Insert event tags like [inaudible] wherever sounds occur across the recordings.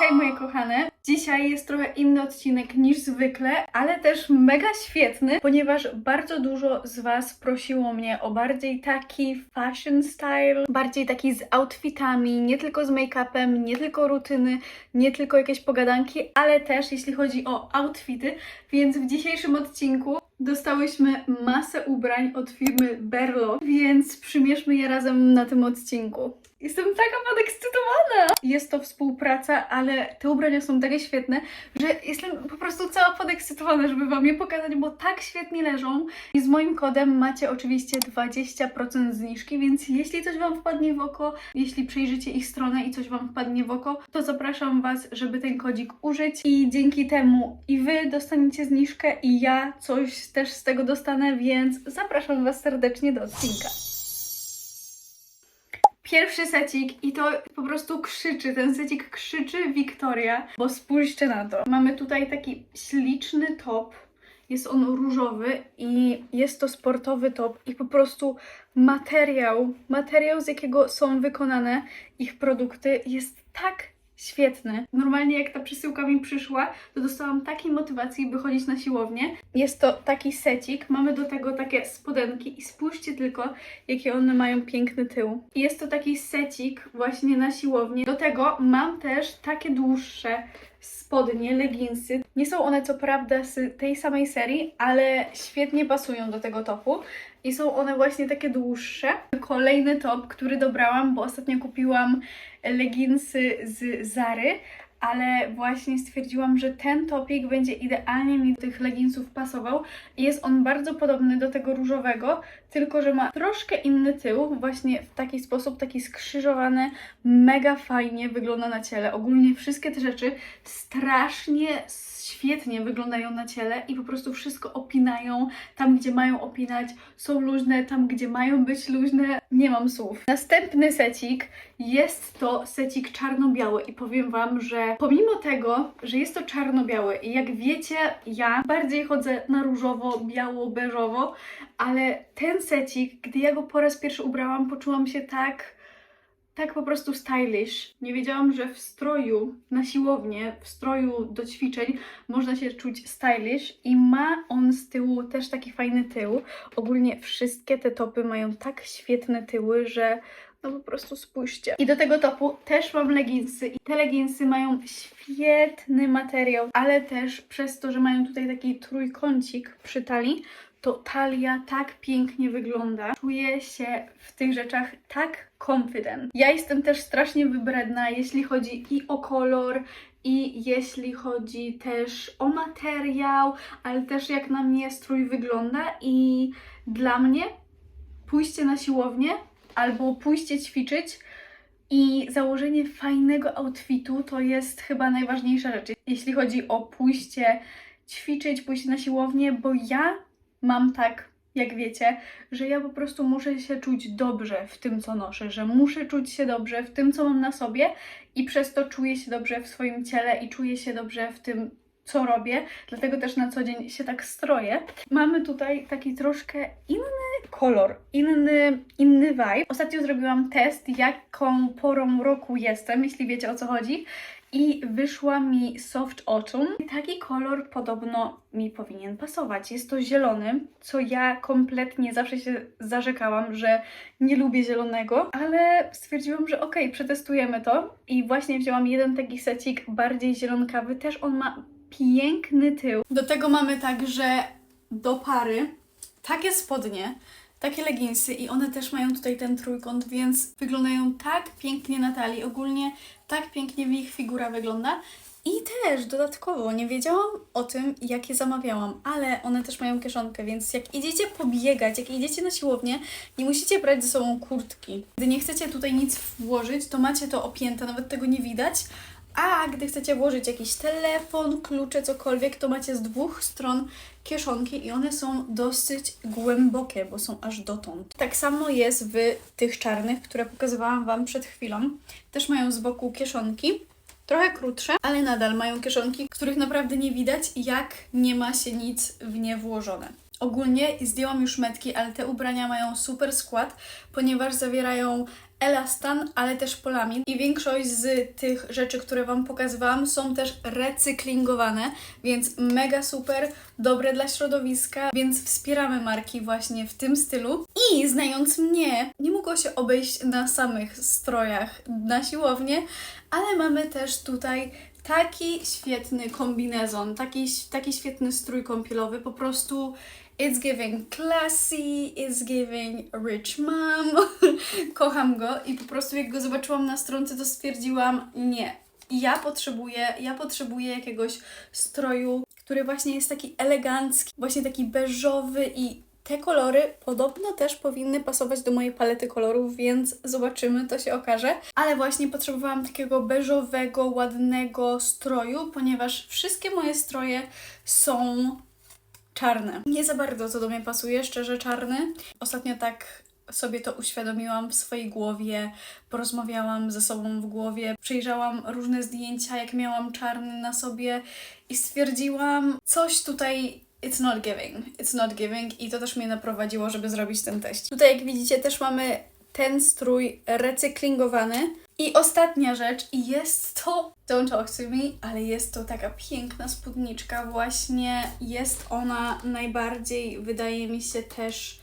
Hej moje kochane, dzisiaj jest trochę inny odcinek niż zwykle, ale też mega świetny, ponieważ bardzo dużo z Was prosiło mnie o bardziej taki fashion style, bardziej taki z outfitami, nie tylko z make-upem, nie tylko rutyny, nie tylko jakieś pogadanki, ale też jeśli chodzi o outfity, więc w dzisiejszym odcinku dostałyśmy masę ubrań od firmy Berlo, więc przymierzmy je razem na tym odcinku. Jestem taka podekscytowana! Jest to współpraca, ale te ubrania są takie świetne, że jestem po prostu cała podekscytowana, żeby Wam je pokazać, bo tak świetnie leżą. I z moim kodem macie oczywiście 20% zniżki, więc jeśli coś Wam wpadnie w oko, jeśli przejrzycie ich stronę i coś Wam wpadnie w oko, to zapraszam Was, żeby ten kodzik użyć i dzięki temu i Wy dostaniecie zniżkę i ja coś też z tego dostanę, więc zapraszam Was serdecznie do odcinka. Pierwszy secik i to po prostu krzyczy, ten secik krzyczy Wiktoria, bo spójrzcie na to. Mamy tutaj taki śliczny top, jest on różowy i jest to sportowy top i po prostu materiał, materiał z jakiego są wykonane ich produkty jest tak świetny. Normalnie jak ta przesyłka mi przyszła, to dostałam takiej motywacji, by chodzić na siłownię. Jest to taki secik, mamy do tego takie spodenki i spójrzcie tylko, jakie one mają piękny tył. Jest to taki secik właśnie na siłownię. Do tego mam też takie dłuższe spodnie, leginsy. Nie są one co prawda z tej samej serii, ale świetnie pasują do tego topu. I są one właśnie takie dłuższe. Kolejny top, który dobrałam, bo ostatnio kupiłam leginsy z Zary, ale właśnie stwierdziłam, że ten topik będzie idealnie mi do tych leginsów pasował. Jest on bardzo podobny do tego różowego, tylko że ma troszkę inny tył, właśnie w taki sposób, taki skrzyżowany, mega fajnie wygląda na ciele. Ogólnie wszystkie te rzeczy strasznie świetnie wyglądają na ciele i po prostu wszystko opinają tam, gdzie mają opinać, są luźne tam, gdzie mają być luźne. Nie mam słów. Następny secik jest to secik czarno-biały i powiem Wam, że pomimo tego, że jest to czarno-biały i jak wiecie, ja bardziej chodzę na różowo, biało, beżowo, ale ten secik, gdy ja go po raz pierwszy ubrałam, poczułam się tak tak po prostu stylish. Nie wiedziałam, że w stroju na siłownię, w stroju do ćwiczeń można się czuć stylish i ma on z tyłu też taki fajny tył. Ogólnie wszystkie te topy mają tak świetne tyły, że no po prostu spójrzcie. I do tego topu też mam leginsy i te leginsy mają świetny materiał, ale też przez to, że mają tutaj taki trójkącik przy talii, to talia tak pięknie wygląda. Czuję się w tych rzeczach tak confident. Ja jestem też strasznie wybredna, jeśli chodzi i o kolor, i jeśli chodzi też o materiał, ale też jak na mnie strój wygląda i dla mnie pójście na siłownię albo pójście ćwiczyć i założenie fajnego outfitu to jest chyba najważniejsza rzecz, jeśli chodzi o pójście ćwiczyć, pójście na siłownię, bo ja mam tak, jak wiecie, że ja po prostu muszę się czuć dobrze w tym, co noszę, że muszę czuć się dobrze w tym, co mam na sobie i przez to czuję się dobrze w swoim ciele i czuję się dobrze w tym, co robię, dlatego też na co dzień się tak stroję. Mamy tutaj taki troszkę inny kolor, inny, inny vibe. Ostatnio zrobiłam test, jaką porą roku jestem, jeśli wiecie o co chodzi. I wyszła mi soft autumn. Taki kolor podobno mi powinien pasować. Jest to zielony, co ja kompletnie zawsze się zarzekałam, że nie lubię zielonego, ale stwierdziłam, że okej, okay, przetestujemy to. I właśnie wzięłam jeden taki secik bardziej zielonkawy. Też on ma piękny tył. Do tego mamy także do pary takie spodnie, takie leginsy i one też mają tutaj ten trójkąt, więc wyglądają tak pięknie na talii. Ogólnie tak pięknie ich figura wygląda. I też dodatkowo nie wiedziałam o tym, jakie zamawiałam, ale one też mają kieszonkę, więc jak idziecie pobiegać, jak idziecie na siłownię, nie musicie brać ze sobą kurtki. Gdy nie chcecie tutaj nic włożyć, to macie to opięte, nawet tego nie widać. A gdy chcecie włożyć jakiś telefon, klucze, cokolwiek, to macie z dwóch stron kieszonki i one są dosyć głębokie, bo są aż dotąd. Tak samo jest w tych czarnych, które pokazywałam Wam przed chwilą. Też mają z boku kieszonki. Trochę krótsze, ale nadal mają kieszonki, których naprawdę nie widać, jak nie ma się nic w nie włożone. Ogólnie zdjęłam już metki, ale te ubrania mają super skład, ponieważ zawierają elastan, ale też polamin. I większość z tych rzeczy, które Wam pokazywałam, są też recyklingowane, więc mega super, dobre dla środowiska, więc wspieramy marki właśnie w tym stylu. I znając mnie, nie mogło się obejść na samych strojach na siłownię, ale mamy też tutaj taki świetny kombinezon, taki, taki świetny strój kąpielowy, po prostu it's giving classy, it's giving rich mom, [laughs] kocham go i po prostu jak go zobaczyłam na stronce, to stwierdziłam nie, ja potrzebuję, ja potrzebuję jakiegoś stroju, który właśnie jest taki elegancki, właśnie taki beżowy i te kolory podobno też powinny pasować do mojej palety kolorów, więc zobaczymy, to się okaże. Ale właśnie potrzebowałam takiego beżowego, ładnego stroju, ponieważ wszystkie moje stroje są czarne. Nie za bardzo co do mnie pasuje, szczerze czarny. Ostatnio tak sobie to uświadomiłam w swojej głowie, porozmawiałam ze sobą w głowie, przejrzałam różne zdjęcia, jak miałam czarny na sobie i stwierdziłam, coś tutaj it's not giving, it's not giving i to też mnie naprowadziło, żeby zrobić ten teść. Tutaj jak widzicie też mamy ten strój recyklingowany. I ostatnia rzecz, jest to, don't talk to me, ale jest to taka piękna spódniczka, właśnie jest ona najbardziej, wydaje mi się też,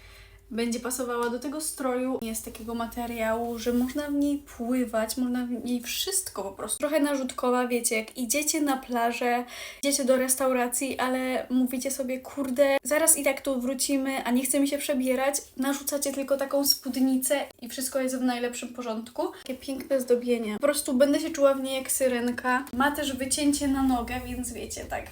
będzie pasowała do tego stroju. Jest takiego materiału, że można w niej pływać, można w niej wszystko po prostu. Trochę narzutkowa, wiecie, jak idziecie na plażę, idziecie do restauracji, ale mówicie sobie, kurde, zaraz i tak tu wrócimy, a nie chce mi się przebierać, narzucacie tylko taką spódnicę i wszystko jest w najlepszym porządku. Takie piękne zdobienie. Po prostu będę się czuła w niej jak syrenka. Ma też wycięcie na nogę, więc wiecie, tak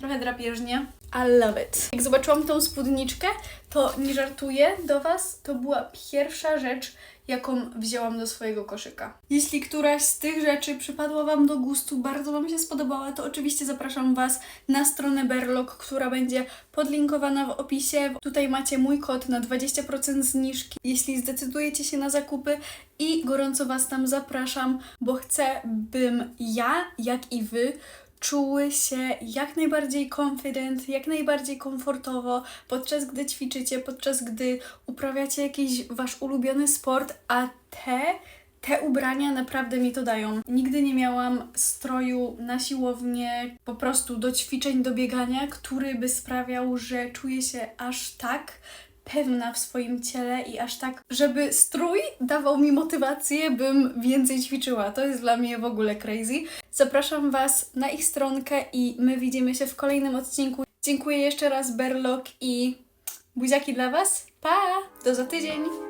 trochę drapieżnie. I love it. Jak zobaczyłam tą spódniczkę, to nie żartuję do Was, to była pierwsza rzecz, jaką wzięłam do swojego koszyka. Jeśli któraś z tych rzeczy przypadła Wam do gustu, bardzo Wam się spodobała, to oczywiście zapraszam Was na stronę Berlok, która będzie podlinkowana w opisie. Tutaj macie mój kod na 20% zniżki, jeśli zdecydujecie się na zakupy i gorąco Was tam zapraszam, bo chcę, bym ja, jak i Wy, czuły się jak najbardziej confident, jak najbardziej komfortowo, podczas gdy ćwiczycie, podczas gdy uprawiacie jakiś wasz ulubiony sport, a te te ubrania naprawdę mi to dają. Nigdy nie miałam stroju na siłownię, po prostu do ćwiczeń, do biegania, który by sprawiał, że czuję się aż tak pewna w swoim ciele i aż tak, żeby strój dawał mi motywację, bym więcej ćwiczyła. To jest dla mnie w ogóle crazy. Zapraszam Was na ich stronkę i my widzimy się w kolejnym odcinku. Dziękuję jeszcze raz Berlok i buziaki dla Was. Pa! Do za tydzień!